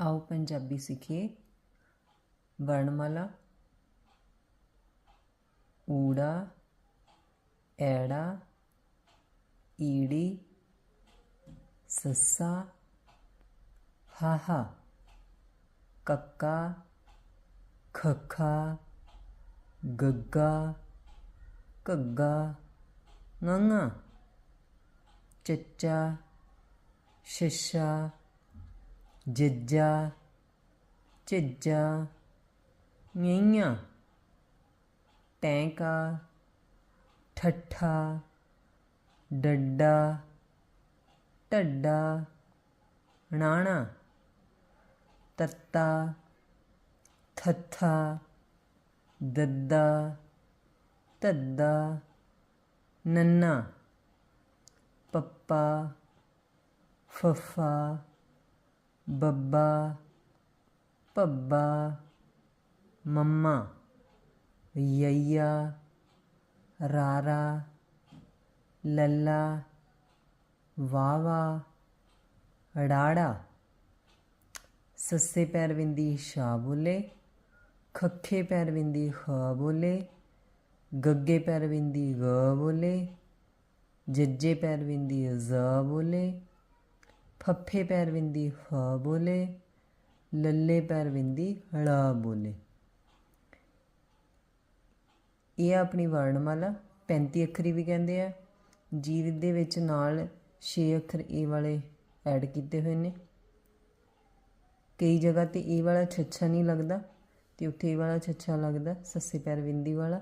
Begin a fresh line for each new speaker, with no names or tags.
ਆਓ ਪੰਜਾਬੀ ਸਿੱਖੀਏ। ਵਰਣਮਾਲਾ, ਊੜਾ, ਐੜਾ, ਈੜੀ, ਸੱਸਾ, ਹਾਹਾ, ਕੱਕਾ, ਖੱਖਾ, ਗੱਗਾ, ਘੱਗਾ ঙੰਗਾ ਚੱਚਾ ਸ਼ੱਸ਼ਾ ਜੱਜਾ, ਝੱਜਾ ঞਈਆਂ ਟੈਂਕਾ, ਠੱਠਾ, ਡੱਡਾ, ਢੱਡਾ ਣਾਣਾ ਤੱਤਾ, ਥੱਥਾ, ਦੱਦਾ, ਧੱਦਾ, ਨੰਨਾ, ਪੱਪਾ, ਫੱਫਾ ਬੱਬਾ, ਭੱਬਾ, ਮੰਮਾ, ਯਈਆ, ਰਾਰਾ, ਲੱਲਾ, ਵਾਵਾ, ਅੜਾੜਾ। ਸੱਸੇ ਪੈਰ ਵਿੰਦੀ ਸ਼ਾ ਬੋਲੇ, ਖੱਖੇ ਪੈਰ ਵਿੰਦੀ ਖ ਬੋਲੇ, ਗੱਗੇ ਪੈਰ ਵਿੰਦੀ ਗ ਬੋਲੇ, ਜੱਜੇ ਪੈਰ ਵਿੰਦੀ ਜ਼ ਬੋਲੇ। ਫੱਫੇ ਪੈਰ ਵਿੰਦੀ ਫ ਬੋਲੇ, ਲੱਲੇ ਪੈਰ ਵਿੰਦੀ ੜ ਬੋਲੇ। ਇਹ ਆ ਆਪਣੀ ਵਰਣਮਾਲਾ 35 ਅੱਖਰੀ ਵੀ ਕਹਿੰਦੇ ਆ। ਜੀਵ ਦੇ ਵਿੱਚ ਨਾਲ 6 ਅੱਖਰ ਏ ਵਾਲੇ ਐਡ ਕੀਤੇ ਹੋਏ ਨੇ। ਕਈ ਜਗ੍ਹਾ ਤੇ ਏ ਵਾਲਾ ਛੱਛਾ ਨਹੀਂ ਲੱਗਦਾ ਤੇ ਉੱਥੇ ਇਹ ਵਾਲਾ ਛੱਛਾ ਲੱਗਦਾ, ਸੱਸੇ ਪੈਰ ਬਿੰਦੀ ਵਾਲਾ।